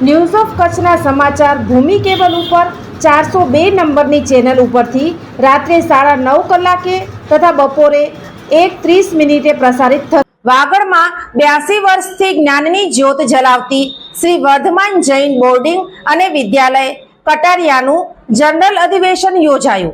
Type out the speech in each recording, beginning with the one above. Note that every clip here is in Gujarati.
News of કચ્છના સમાચાર ભૂમિ કેબલ ઉપર ચારસો બે નંબરની ચેનલ ઉપરથી રાત્રે સાડા નવ કલાકે તથા બપોરે એક ત્રીસ મિનિટે પ્રસારિત થશે. વાગડમાં બ્યાસી વર્ષથી જ્ઞાનની જ્યોત જલાવતી શ્રી વર્ધમાન જૈન બોર્ડિંગ અને વિદ્યાલય કટારિયાનું જનરલ અધિવેશન યોજાયું.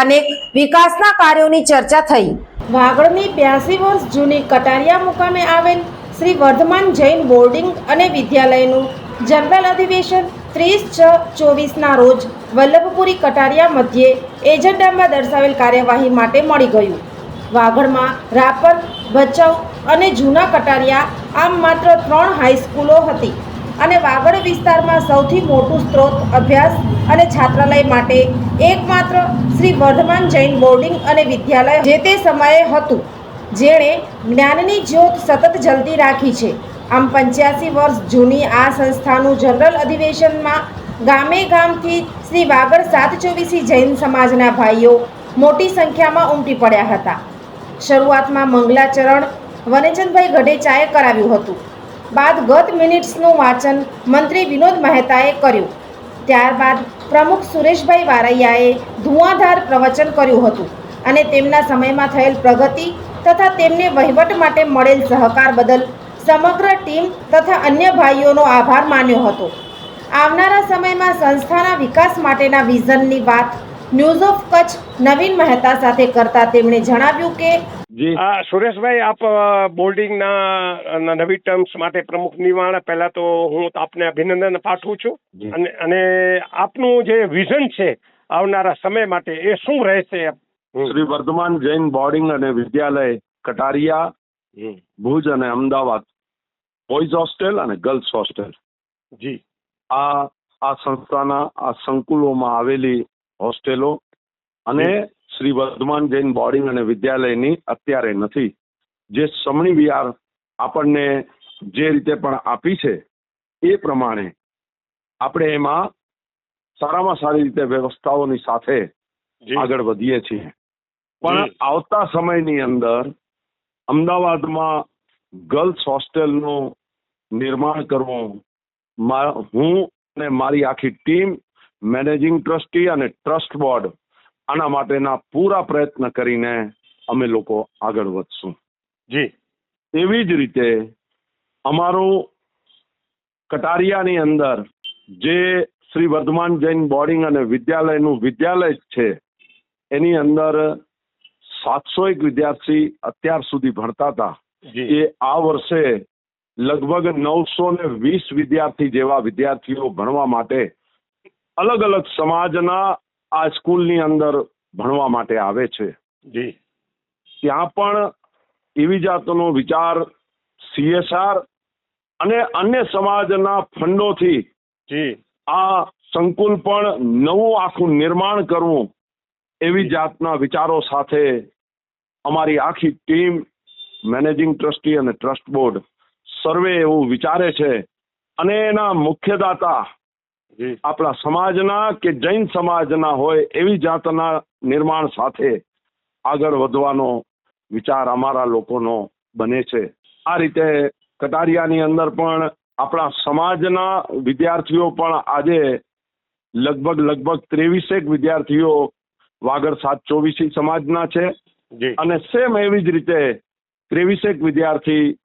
અનેક વિકાસના કાર્યોની ચર્ચા થઈ. વાગડની બ્યાસી વર્ષ જૂની કટારિયા મુકામે આવેલ શ્રી વર્ધમાન જૈન બોર્ડિંગ અને વિદ્યાલયનું જનરલ અધિવેશન ત્રીસ છ ચોવીસના રોજ વલ્લભપુરી કટારિયા મધ્યે એજન્ડામાં દર્શાવેલ કાર્યવાહી માટે મળી ગયું. વાગડમાં રાપર, ભચાઉ અને જૂના કટારિયા આમ માત્ર ત્રણ હાઈસ્કૂલો હતી અને વાગડ વિસ્તારમાં સૌથી મોટું સ્ત્રોત અભ્યાસ અને છાત્રાલય માટે એકમાત્ર શ્રી વર્ધમાન જૈન બોર્ડિંગ અને વિદ્યાલય જે તે સમયે હતું, જેણે જ્ઞાનની જ્યોત સતત જલતી રાખી છે. આમ પંચ્યાસી વર્ષ જૂની આ સંસ્થાનું જનરલ અધિવેશનમાં ગામે ગામથી શ્રી વાગડ સાત ચોવીસી જૈન સમાજના ભાઈઓ મોટી સંખ્યામાં ઉમટી પડ્યા હતા. શરૂઆતમાં મંગલાચરણ વનેચંદભાઈ ગઢેચાએ કરાવ્યું હતું. બાદ ગત મિનિટ્સનું વાંચન મંત્રી વિનોદ મહેતાએ કર્યું. ત્યારબાદ પ્રમુખ સુરેશભાઈ વારૈયાએ ધુઆધાર પ્રવચન કર્યું હતું અને તેમના સમયમાં થયેલ પ્રગતિ તથા તેમને વહીવટ માટે મળેલ સહકાર બદલ સમગ્ર ટીમ તથા અન્ય ભાઈઓનો આભાર માન્યો હતો. આવનારા સમયમાં સંસ્થાના વિકાસ માટેના વિઝનની વાત ન્યૂઝ ઓફ કચ્છ નવીન મહેતા સાથે કરતા તેમણે જણાવ્યું કે આ સુરેશભાઈ આપ બોર્ડિંગના નવી ટર્મ્સ માટે પ્રમુખ નિવાણ પહેલા તો હું આપને અભિનંદન પાઠવું છું. અને અને આપનું જે વિઝન છે આવનારા સમય માટે એ શું રહેશે? શ્રી વર્ધમાન જૈન બોર્ડિંગ અને વિદ્યાલય કટારિયા ભુજ અને અમદાવાદ. બોયઝ હોસ્ટેલ અને ગર્લ્સ હોસ્ટેલ જી. આ આ સંસ્થાના આ સંકુલોમાં આવેલી હોસ્ટેલો અને શ્રી વર્ધમાન જૈન બોર્ડિંગ અને વિદ્યાલયની અત્યારે નથી. જે સમણી વિહાર આપણને જે રીતે પણ આપી છે એ પ્રમાણે આપણે એમાં સારામાં સારી રીતે વ્યવસ્થાઓની સાથે આગળ વધીએ છીએ. પણ આવતા સમયની અંદર અમદાવાદમાં ગર્લ્સ હોસ્ટેલનું નિર્માણ કરવું મા- હું અને મારી આખી ટીમ મેનેજિંગ ટ્રસ્ટી અને ટ્રસ્ટ બોર્ડ આના માટેના પૂરા પ્રયત્ન કરીને અમે લોકો આગળ વધશું. જી. એવી જ રીતે અમારું કટારિયાની અંદર જે શ્રી વર્ધમાન જૈન બોર્ડિંગ અને વિદ્યાલયનું વિદ્યાલય છે એની અંદર સાતસો એક વિદ્યાર્થી અત્યાર સુધી ભણતા હતા. એ આ વર્ષે લગભગ નવસો ને વીસ વિદ્યાર્થી જેવા વિદ્યાર્થીઓ ભણવા માટે અલગ અલગ સમાજના આ સ્કૂલની અંદર ભણવા માટે આવે છે. જી. ત્યાં પણ એવી જાતનો વિચાર સીએસઆર અને અન્ય સમાજના ફંડોથી આ સંકુલ પણ નવું આખું નિર્માણ કરવું એવી જાતના વિચારો સાથે અમારી આખી ટીમ મેનેજિંગ ટ્રસ્ટી અને ટ્રસ્ટ બોર્ડ સર્વે એવું વિચારે છે અને એના મુખ્યદાતા આપણા સમાજના કે જૈન સમાજના હોય એવી જાતના નિર્માણ સાથે આગળ વધવાનો વિચાર અમારા લોકોનો બને છે. આ રીતે કટારિયાની અંદર પણ આપણા સમાજના વિદ્યાર્થીઓ પણ આજે લગભગ લગભગ ત્રેવીસેક વિદ્યાર્થીઓ વાગડ સાત ચોવીસી સમાજના છે. અને સેમ એવી જ રીતે ત્રેવીસેક વિદ્યાર્થી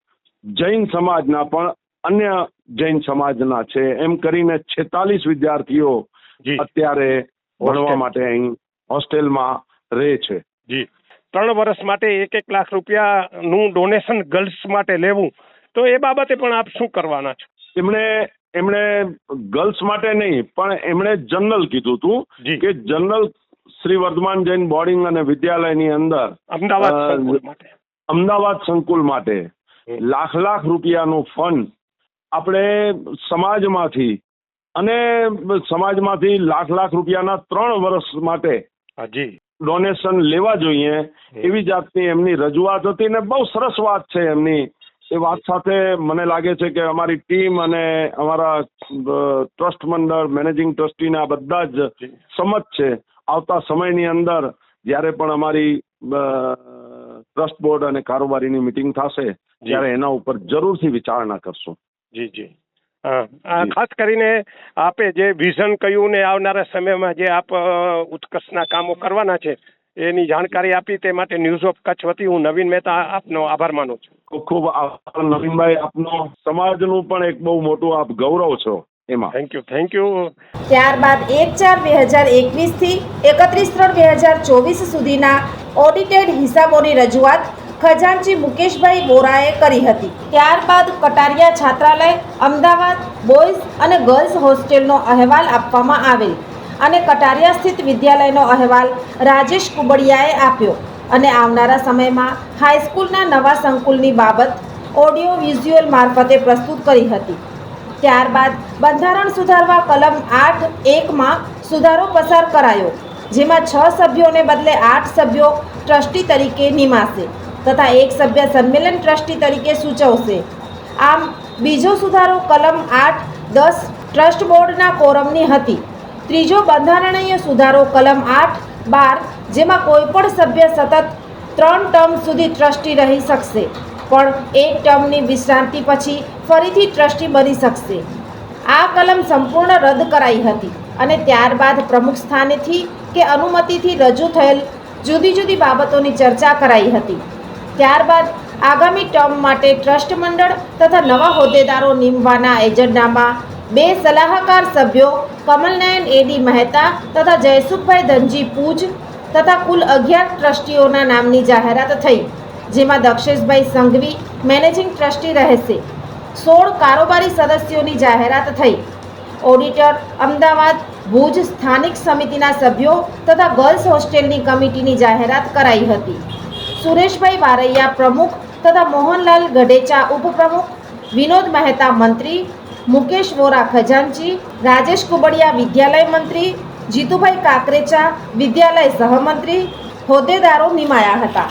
જૈન સમાજના પણ અન્ય જૈન સમાજના છે. એમ કરીને છેતાલીસ વિદ્યાર્થીઓ અત્યારે ભણવા માટે અહીં હોસ્ટેલમાં રહે છે. જી. ત્રણ વર્ષ માટે એક એક લાખ રૂપિયાનું ડોનેશન ગર્લ્સ માટે લેવું. તો એ બાબતે પણ આપ શું કરવાના છો? એમણે એમણે ગર્લ્સ માટે નહીં પણ એમણે જનરલ કીધું હતું કે જનરલ શ્રી વર્ધમાન જૈન બોર્ડિંગ અને વિદ્યાલયની અંદર અમદાવાદ માટે. અમદાવાદ સંકુલ માટે. લાખ લાખ રૂપિયાનો ફંડ આપણે સમાજમાંથી અને સમાજમાંથી લાખ લાખ રૂપિયાના ત્રણ વર્ષ માટે હાજી. ડોનેશન લેવા જોઈએ એવી જાતની એમની રજૂઆત હતી ને બહુ સરસ વાત છે એમની. એ વાત સાથે મને લાગે છે કે અમારી ટીમ અને અમારા ટ્રસ્ટ મંડળ મેનેજિંગ ટ્રસ્ટીના બધા જ સમજ છે. આવતા સમયની અંદર જ્યારે પણ અમારી ટ્રસ્ટ બોર્ડ અને કારોબારીની મિટિંગ થશે ત્યારે એના ઉપર જરૂરથી વિચારણા કરશું. જી જી. ખાસ કરીને આપે જે વિઝન કહ્યું ને આવનારા સમયમાં જે આપ ઉત્કર્ષના કામો કરવાના છે એની જાણકારી આપી તે માટે ન્યૂઝ ઓફ કચ્છ વતી હું નવીન મહેતા આપનો આભાર માનું છું. ખૂબ ખૂબ આભાર નવીનભાઈ. આપનો સમાજનું પણ એક બહુ મોટું આપ ગૌરવ છો. એમાં. થેન્ક યુ થેન્ક યુ ત્યારબાદ એક ચાર બે હજાર એકવીસથી એકત્રીસ ત્રણ બે હજાર ચોવીસ સુધીના ઓડિટેડ હિસાબોની રજૂઆત ખજાનચી મુકેશભાઈ બોરાએ કરી હતી. ત્યારબાદ કટારિયા છાત્રાલય અમદાવાદ બોયઝ અને ગર્લ્સ હોસ્ટેલનો અહેવાલ આપવામાં આવેલ અને કટારિયા સ્થિત વિદ્યાલયનો અહેવાલ રાજેશ કુબડિયાએ આપ્યો. અને આવનારા સમયમાં હાઈસ્કૂલના નવા સંકુલની બાબત ઓડિયો વિઝ્યુઅલ મારફતે પ્રસ્તુત કરી હતી. ત્યારબાદ બંધારણ સુધારવા કલમ આઠ એકમાં સુધારો પસાર કરાયો, જેમાં છ સભ્યોને બદલે આઠ સભ્યો ટ્રસ્ટી તરીકે નિમાશે તથા એક સભ્ય સંમેલન ટ્રસ્ટી તરીકે સૂચવશે. આમ, બીજો સુધારો કલમ આઠ દસ ટ્રસ્ટ બોર્ડના કોરમની હતી. ત્રીજો બંધારણીય સુધારો કલમ આઠ બાર, જેમાં કોઈપણ સભ્ય સતત ત્રણ ટર્મ સુધી ટ્રસ્ટી રહી શકશે. પણ એક ટર્મની વિશ્રાંતિ પછી ફરીથી ટ્રસ્ટી બની શકશે. આ કલમ સંપૂર્ણ રદ કરાઈ હતી અને ત્યારબાદ પ્રમુખ સ્થાનેથી કે અનુમતિથી રજૂ થયેલ જુદી જુદી બાબતોની ચર્ચા કરાઈ હતી. ત્યારબાદ આગામી ટર્મ માટે ટ્રસ્ટ મંડળ તથા નવા હોદ્દેદારો નીમવાના એજન્ડામાં બે સલાહકાર સભ્યો કમલનયન એડી મહેતા તથા જયસુખભાઈ ધનજી પૂજ તથા કુલ અગિયાર ટ્રસ્ટીઓના નામની જાહેરાત થઈ. જેમાં દક્ષેશભાઈ સંઘવી, મેનેજિંગ ટ્રસ્ટી રહેશે. સોળ કારોબારી સદસ્યોની જાહેરાત થઈ. ઓડિટર અમદાવાદ, ભુજ સ્થાનિક સમિતિના સભ્યો તથા ગર્લ્સ હોસ્ટેલની કમિટીની જાહેરાત કરાઈ હતી. સુરેશભાઈ બારૈયા પ્રમુખ તથા મોહનલાલ ગઢેચા ઉપપ્રમુખ, વિનોદ મહેતા મંત્રી, મુકેશ વોરા ખજાનચી, રાજેશ કુબડિયા વિદ્યાલય મંત્રી, જીતુભાઈ કાકરેચા વિદ્યાલય સહમંત્રી હોદ્દેદારો નિમાયા હતા.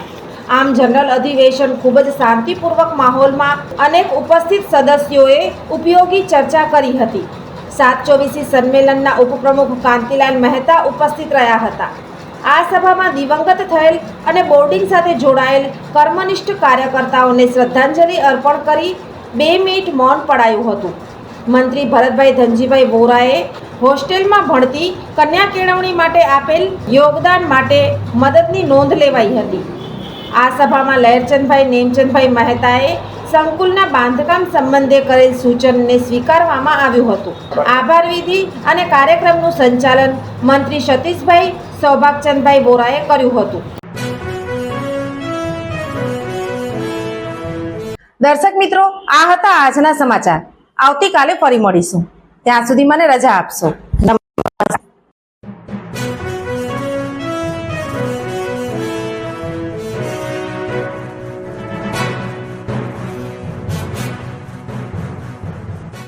આમ જનરલ અધિવેશન ખૂબ જ શાંતિપૂર્વક માહોલમાં અનેક ઉપસ્થિત સદસ્યોએ ઉપયોગી ચર્ચા કરી હતી. સાત ચોવીસી સંમેલનના ઉપપ્રમુખ કાંતિલાલ મહેતા ઉપસ્થિત રહ્યા હતા. આ સભામાં દિવંગત થયેલ અને બોર્ડિંગ સાથે જોડાયેલ કર્મનિષ્ઠ કાર્યકર્તાઓને શ્રદ્ધાંજલિ અર્પણ કરી બે મિનિટ મૌન પડાયું હતું. મંત્રી ભરતભાઈ ધનજીભાઈ વોરાએ હોસ્ટેલમાં ભણતી કન્યા કેળવણી માટે આપેલ યોગદાન માટે મદદની નોંધ લેવાઈ હતી. આ સભામાં લહેરચંદભાઈ, નેમચંદભાઈ મહેતાએ સંકુલના બાંધકામ સંબંધે કરેલ સૂચનને સ્વીકારવામાં આવ્યું હતું. આભાર વિધિ અને કાર્યક્રમનું સંચાલન મંત્રી સતીશભાઈ સૌભાગચંદભાઈ બોરાએ કર્યું હતું. દર્શક મિત્રો, આ હતા આજના સમાચાર. આવતીકાલે ફરી મળીશું. ત્યાં સુધી મને રજા આપશો.